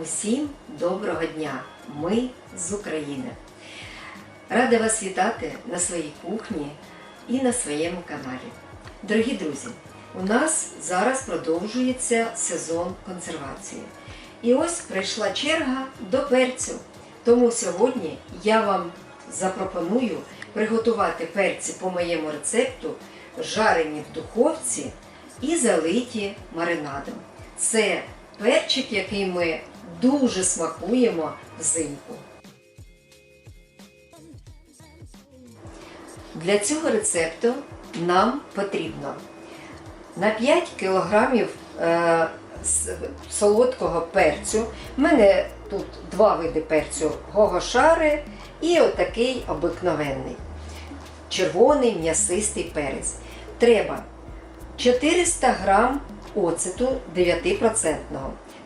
Усім доброго дня! Ми з України. Рада вас вітати на своїй кухні і на своєму каналі. Дорогі друзі, у нас зараз продовжується сезон консервації. І ось прийшла черга до перцю. Тому сьогодні я вам запропоную приготувати перці по моєму рецепту, жарені в духовці і залиті маринадом. Це перчик, який ми дуже смакуємо взимку. Для цього рецепту нам потрібно на 5 кг е, солодкого перцю. У мене тут два види перцю гогошари і отакий обикновенний. Червоний м'ясистий перець. Треба 400 грам оцету 9%,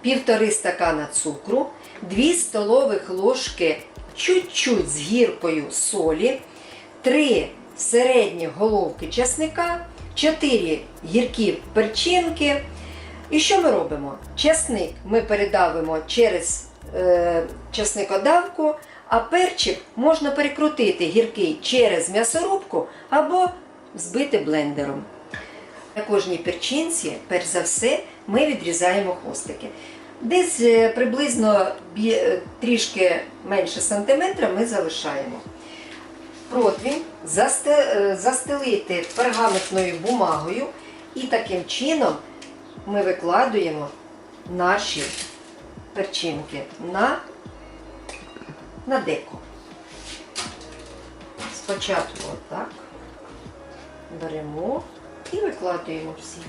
півтори стакана цукру, 2 столових ложки чуть-чуть з гіркою солі, 3 середні головки часника, 4 гіркі перчинки. І що ми робимо? Часник ми передавимо через е, часникодавку, а перчик можна перекрутити гіркий через м'ясорубку або збити блендером. На кожній перчинці, перш за все, ми відрізаємо хвостики. Десь е, приблизно е, трішки менше сантиметра ми залишаємо. Противень е, застелити пергаментною бумагою і таким чином ми викладуємо наші перчинки на, на деко. Спочатку отак беремо і викладуємо всі.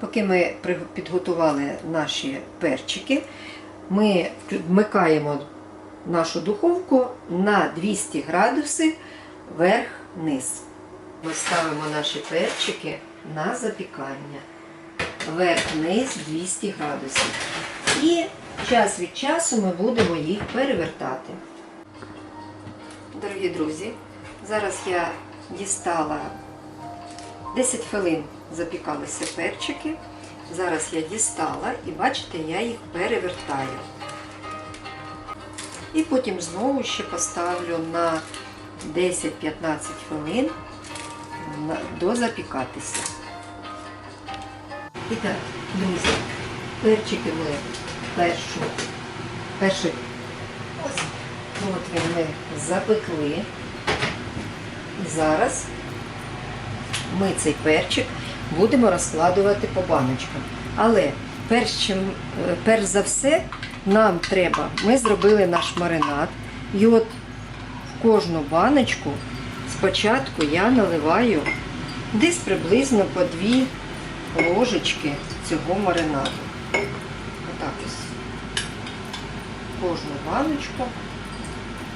Поки ми підготували наші перчики, ми вмикаємо нашу духовку на 200 градусів вверх-вниз. Ми ставимо наші перчики на запікання. Вверх-вниз 200 градусів. І час від часу ми будемо їх перевертати. Дорогі друзі, зараз я дістала 10 хвилин запікалися перчики. Зараз я дістала і бачите, я їх перевертаю. І потім знову ще поставлю на 10-15 хвилин дозапікатися. І так, друзі, перчики ми першу, перший отвір ми запекли. Зараз ми цей перчик будемо розкладувати по баночкам. Але перш, чим, е, перш за все нам треба, ми зробили наш маринад. І от в кожну баночку спочатку я наливаю десь приблизно по дві ложечки цього маринаду. Отак ось. Кожну баночку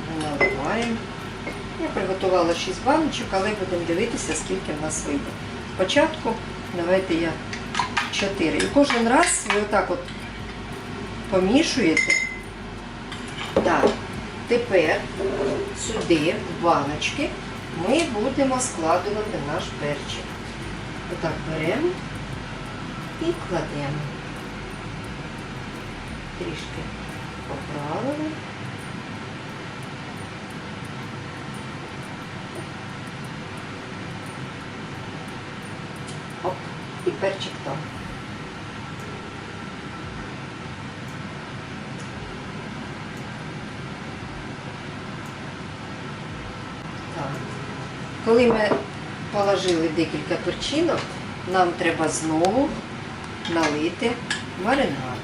ми наливаємо. Я приготувала 6 баночок, але будемо дивитися, скільки в нас вийде. Спочатку давайте я 4. І кожен раз ви отак от помішуєте. Так, тепер сюди, в баночки, ми будемо складувати наш перчик. Отак беремо і кладемо. Трішки поправили. Оп, і перчик там. Коли ми положили декілька перчинок, нам треба знову налити маринад.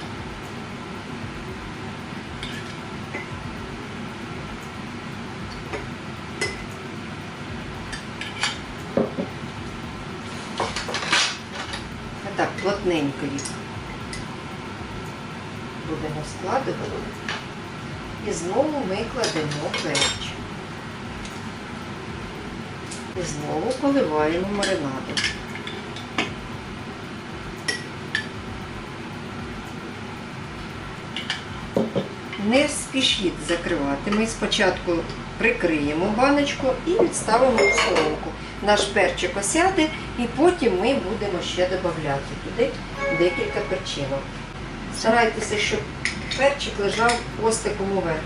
Так, плотненько їх будемо складувати. І знову ми кладемо перчик. І знову поливаємо маринадом. не спішіть закривати. Ми спочатку прикриємо баночку і відставимо в сторонку. Наш перчик осяде, і потім ми будемо ще додати туди декілька перчинок. Старайтеся, щоб перчик лежав хвостиком уверх.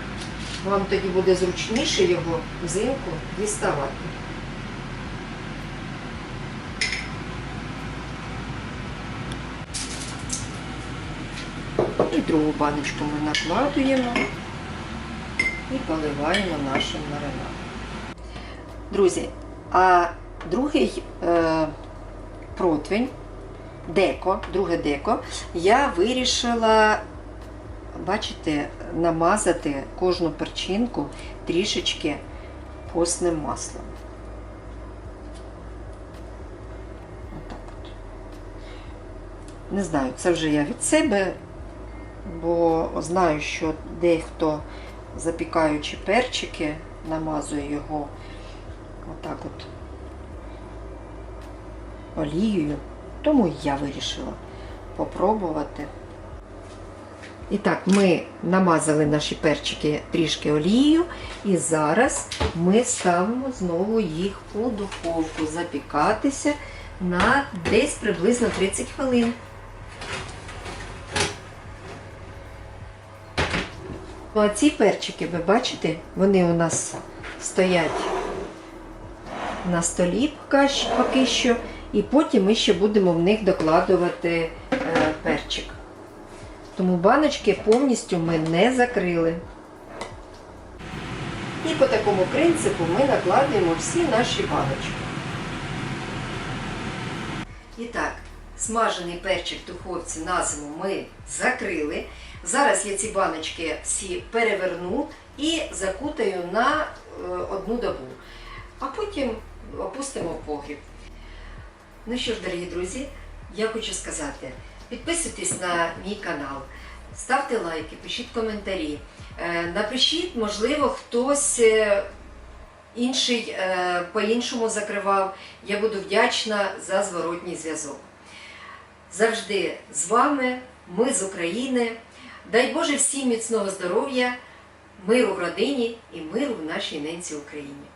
Вам тоді буде зручніше його взимку діставати. І другу баночку ми накладуємо і поливаємо нашим маринадом. Друзі, а другий е, противень, деко, друге деко, я вирішила, бачите, намазати кожну перчинку трішечки постним маслом. Отак от. Не знаю, це вже я від себе, бо знаю, що дехто, запікаючи перчики, намазує його отак от олією. Тому я вирішила попробувати. І так, ми намазали наші перчики трішки олією, і зараз ми ставимо знову їх у духовку запікатися на десь приблизно 30 хвилин. А ці перчики, ви бачите, вони у нас стоять на столі поки що- і потім ми ще будемо в них докладувати е, перчик. Тому баночки повністю ми не закрили. І по такому принципу ми накладуємо всі наші баночки. І так, смажений перчик в духовці на зиму ми закрили. Зараз я ці баночки всі переверну і закутаю на е, одну добу. А потім опустимо в погріб. Ну що ж, дорогі друзі, я хочу сказати, підписуйтесь на мій канал, ставте лайки, пишіть коментарі. Е, Напишіть, можливо, хтось е, інший по-іншому закривав. Я буду вдячна за зворотній зв'язок. Завжди з вами, ми з України. Дай Боже всім міцного здоров'я, миру в родині і миру в нашій ненці Україні.